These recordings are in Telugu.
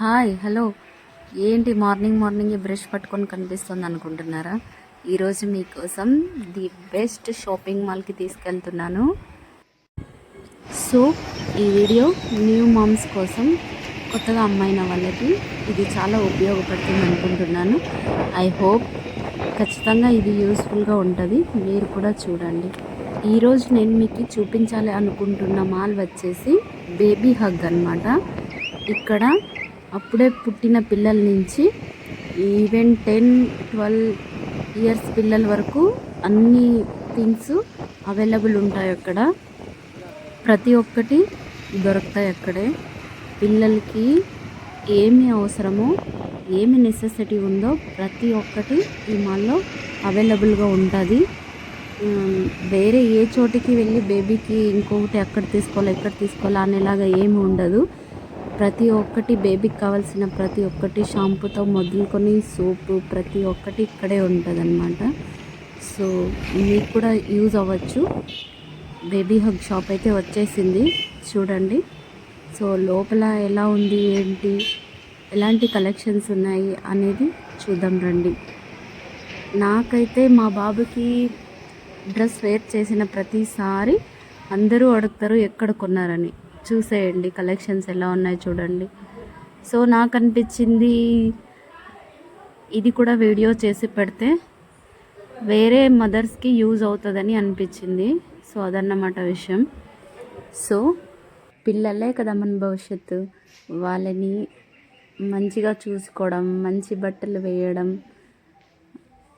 Hi hello. ఏంటి మార్నింగ్ మార్నింగ్ బ్రష్ పట్టుకొని కనిపిస్తుంది అనుకుంటున్నారా? ఈరోజు మీకోసం ది బెస్ట్ షాపింగ్ మాల్కి తీసుకెళ్తున్నాను. సో ఈ వీడియో న్యూ మామ్స్ కోసం కొత్తగా అమ్మాయిన వాళ్ళకి ఇది చాలా ఉపయోగపడుతుంది అనుకుంటున్నాను. ఐ హోప్ ఖచ్చితంగా ఇది యూస్ఫుల్గా ఉంటుంది. మీరు కూడా చూడండి. ఈరోజు నేను మీకు చూపించాలి అనుకుంటున్న మాల్ వచ్చేసి బేబీ హగ్ అన్నమాట. ఇక్కడ అప్పుడే పుట్టిన పిల్లల నుంచి ఈవెన్ టెన్ ట్వెల్వ్ ఇయర్స్ పిల్లల వరకు అన్ని థింగ్స్ అవైలబుల్ ఉంటాయి అక్కడ. ప్రతి ఒక్కటి దొరుకుతాయి అక్కడే. పిల్లలకి ఏమి అవసరమో ఏమి నెసెసిటీ ఉందో ప్రతి ఒక్కటి ఈ మాల్లో అవైలబుల్గా ఉంటుంది. వేరే ఏ చోటికి వెళ్ళి బేబీకి ఇంకొకటి ఎక్కడ తీసుకోవాలి ఎక్కడ తీసుకోవాలి అనేలాగా ఏమి ఉండదు. ప్రతి ఒక్కటి బేబీకి కావాల్సిన ప్రతి ఒక్కటి షాంపూతో మొదలుకొని సోపు ప్రతి ఒక్కటి ఇక్కడే ఉంటుంది అనమాట సో మీకు కూడా యూజ్ అవ్వచ్చు. బేబీ హగ్ షాప్ అయితే వచ్చేసింది. చూడండి. సో లోపల ఎలా ఉంది ఏంటి ఎలాంటి కలెక్షన్స్ ఉన్నాయి అనేది చూద్దాం రండి. నాకైతే మా బాబుకి డ్రెస్ వేర్ చేసిన ప్రతిసారి అందరూ అడుగుతారు ఎక్కడ కొన్నారని. చూసేయండి కలెక్షన్స్ ఎలా ఉన్నాయి చూడండి. సో నాకు అనిపించింది ఇది కూడా వీడియో చేసి పెడితే వేరే మదర్స్కి యూజ్ అవుతుందని అనిపించింది. సో అదన్నమాట విషయం. సో పిల్లలే కదా మన భవిష్యత్తు. వాళ్ళని మంచిగా చూసుకోవడం మంచి బట్టలు వేయడం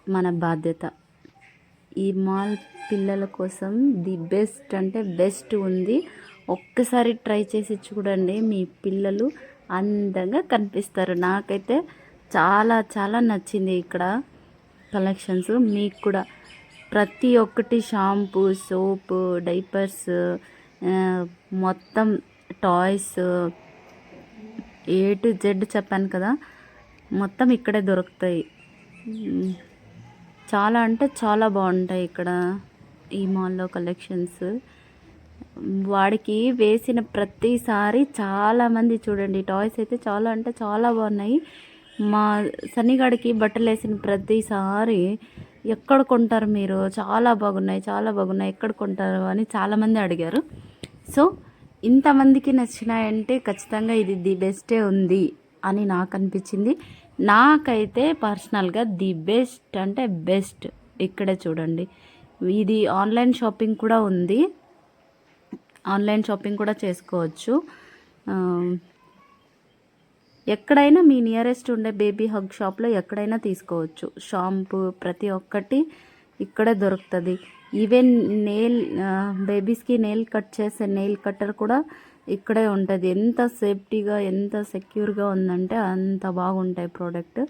మన బాధ్యత. ఈ మాల్ పిల్లల కోసం ది బెస్ట్ అంటే బెస్ట్ ఉంది. ఒక్కసారి ట్రై చేసి చూడండి. మీ పిల్లలు అందంగా కనిపిస్తారు. నాకైతే చాలా చాలా నచ్చింది ఇక్కడ కలెక్షన్స్. మీకు కూడా ప్రతి ఒక్కటి షాంపూ సోపు డైపర్స్ మొత్తం టాయ్స్ ఏ టు జెడ్ చెప్పాను కదా మొత్తం ఇక్కడే దొరుకుతాయి. చాలా అంటే చాలా బాగుంటాయి ఇక్కడ ఈ మాల్లో కలెక్షన్స్. వాడికి వేసిన ప్రతిసారి చాలామంది చూడండి టాయ్స్ అయితే చాలా అంటే చాలా బాగున్నాయి. మా సన్నిగాడికి బట్టలు వేసిన ప్రతిసారి ఎక్కడ కొంటారు మీరు? చాలా బాగున్నాయి చాలా బాగున్నాయి ఎక్కడ కొంటారు అని చాలామంది అడిగారు. సో ఇంతమందికి నచ్చినాయంటే ఖచ్చితంగా ఇది ది బెస్టే ఉంది అని నాకు అనిపించింది. నాకైతే పర్సనల్గా ది బెస్ట్ అంటే బెస్ట్. ఇక్కడే చూడండి ఇది ఆన్లైన్ షాపింగ్ కూడా ఉంది. ఆన్లైన్ షాపింగ్ కూడా చేసుకోవచ్చు. ఎక్కడైనా మీ నియరెస్ట్ ఉండే బేబీ హగ్ షాప్లో ఎక్కడైనా తీసుకోవచ్చు. షాంపూ ప్రతి ఒక్కటి ఇక్కడే దొరుకుతుంది. ఈవెన్ నెయిల్ బేబీస్కి నెయిల్ కట్ చేసే నెయిల్ కట్టర్ కూడా ఇక్కడే ఉంటుంది. ఎంత సేఫ్టీగా ఎంత సెక్యూర్గా ఉందంటే అంత బాగుంటాయి ప్రోడక్ట్.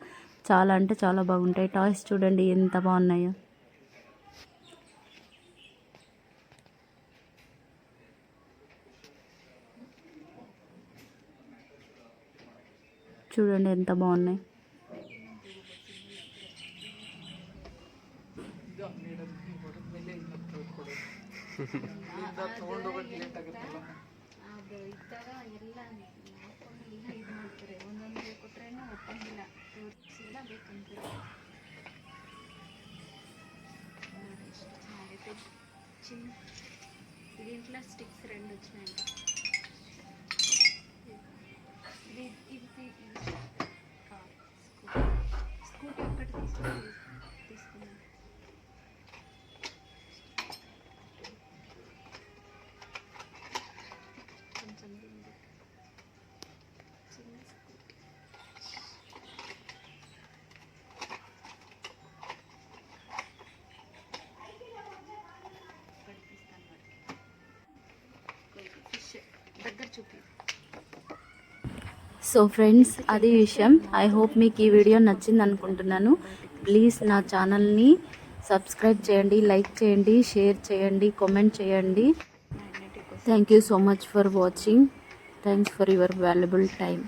చాలా అంటే చాలా బాగుంటాయి. టాయ్స్ చూడండి ఎంత బాగున్నాయో. చూడండి ఎంత బాగున్నాయి. దీంట్లో స్టిక్స్ రెండు వచ్చినాయండి. స్కూటీ స్కూటీ ఒక్కటి తీసుకుని తీసుకున్నాను కొంచెం దీనికి. చిన్న స్కూటీ ఒకటి తీస్తాను వాడికి. కొంచెం ఫిష్ దగ్గర చూపి సో ఫ్రెండ్స్ అది విషయం. ఐ హోప్ మీకు ఈ వీడియో నచ్చింది అనుకుంటున్నాను. ప్లీజ్ నా ఛానల్ని సబ్స్క్రైబ్ చేయండి లైక్ చేయండి షేర్ చేయండి కామెంట్ చేయండి. Thank you so much for watching thanks for your valuable time